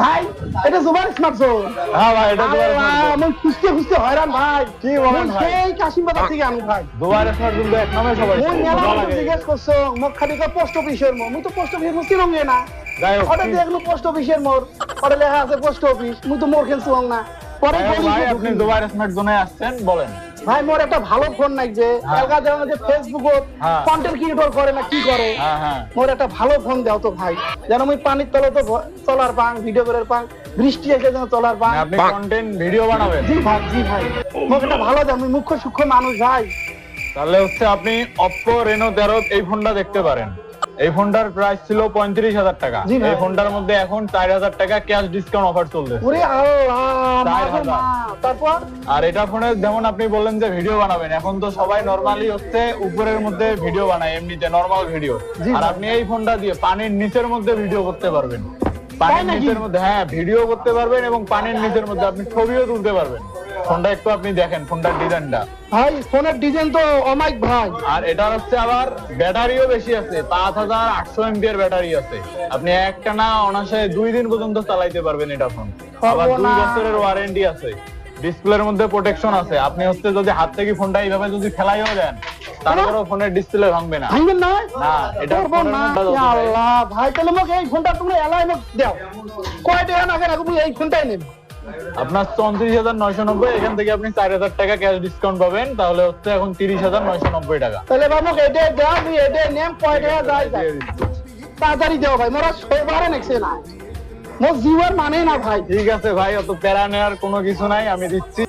ভাই এটা স্মার্টফোন হ্যাঁ ভাই এটা দুবার আমি খুঁজতে খুঁজতে হয়রান ভাই। কি বলেন ভাই? সেই কাশিম বাজার থেকে আনু ভাই। এক নামে সবাই। মুই। জিজ্ঞেস করছ খালি কয় পোস্ট অফিসের মো মুই তো পোস্ট অফিসের মো চিরঙ্গে না। ওটা দেখল পোস্ট অফিসের মোর ওটা লেখা আছে পোস্ট অফিস মুই তো মোর খেলছি না। পরে বলি আপনি স্মার্ট জোনে আসছেন বলেন। ভাই মোর একটা ভালো ফোন নাই যে। এলগা যেমন যে ফেসবুক। কন্টেন্ট ক্রিয়েটর করে না কি করে? হ্যাঁ হ্যাঁ। মোর একটা ভালো ফোন দাও তো ভাই। যেন মুই পানির তলে তো চলার পাং ভিডিও করার পাং বৃষ্টি এসে যেন চলার পাং। আপনি কন্টেন্ট ভিডিও বানাবেন। জি ভাই জি ভাই। মোক একটা ভালো দাও মুই মুখ্য সূক্ষ্ম মানুষ ভাই। তাহলে হচ্ছে আপনি অপ্পো রেনো তেরো এই ফোনটা দেখতে পারেন। এই ফোনটার প্রাইস ছিল পঁয়ত্রিশ হাজার টাকা। এই ফোনটার মধ্যে এখন চার হাজার টাকা ক্যাশ ডিসকাউন্ট অফার চলছে। তারপর? আর এটা ফোনে যেমন আপনি বললেন যে ভিডিও বানাবেন এখন তো সবাই নরমালি হচ্ছে উপরের মধ্যে ভিডিও বানায় এমনিতে নরমাল ভিডিও আর আপনি এই ফোনটা দিয়ে পানির নিচের মধ্যে ভিডিও করতে পারবেন। পানির নিচের মধ্যে হ্যাঁ ভিডিও করতে পারবেন এবং পানির নিচের মধ্যে আপনি ছবিও তুলতে পারবেন। ফোনটা একটু আপনি দেখেন ফোনটার ডিজাইনটা। ভাই ফোনের ডিজাইন তো অমাইক ভাই। আর এটা হচ্ছে আবার ব্যাটারিও বেশি আছে পাঁচ হাজার আটশো এমপিয়ার ব্যাটারি আছে। আপনি একটা না অনাসে দুই দিন পর্যন্ত চালাইতে পারবেন এটা ফোন। আবার দুই বছরের ওয়ারেন্টি আছে। ডিসপ্লের মধ্যে প্রোটেকশন আছে। আপনি হচ্ছে যদি হাত থেকে ফোনটা এইভাবে যদি ফেলাইও দেন তারপরেও ফোনের ডিসপ্লে ভাঙবে না। ভাঙবেন না? না, এটা ফোনের না আল্লাহ। ভাই তাহলে মোক এই ফোনটা তুমি এলাই মোক দাও। কয় টাকা না কেন তুমি এই ফোনটাই নেবে আপনার চৌত্রিশ হাজার নয়শো নব্বই এখান থেকে আপনি চার হাজার টাকা ক্যাশ ডিসকাউন্ট পাবেন। তাহলে হচ্ছে এখন তিরিশ হাজার নয়শো নব্বই টাকা। তাহলে বাবু এটা এটাই দাও আমি এটাই নেম যায়। যায় তাড়াতাড়ি দাও ভাই মোরা সবারে নেছে না মোর জীবন মানে না ভাই। ঠিক আছে ভাই অত প্যারা নেওয়ার কোনো কিছু নাই আমি দিচ্ছি।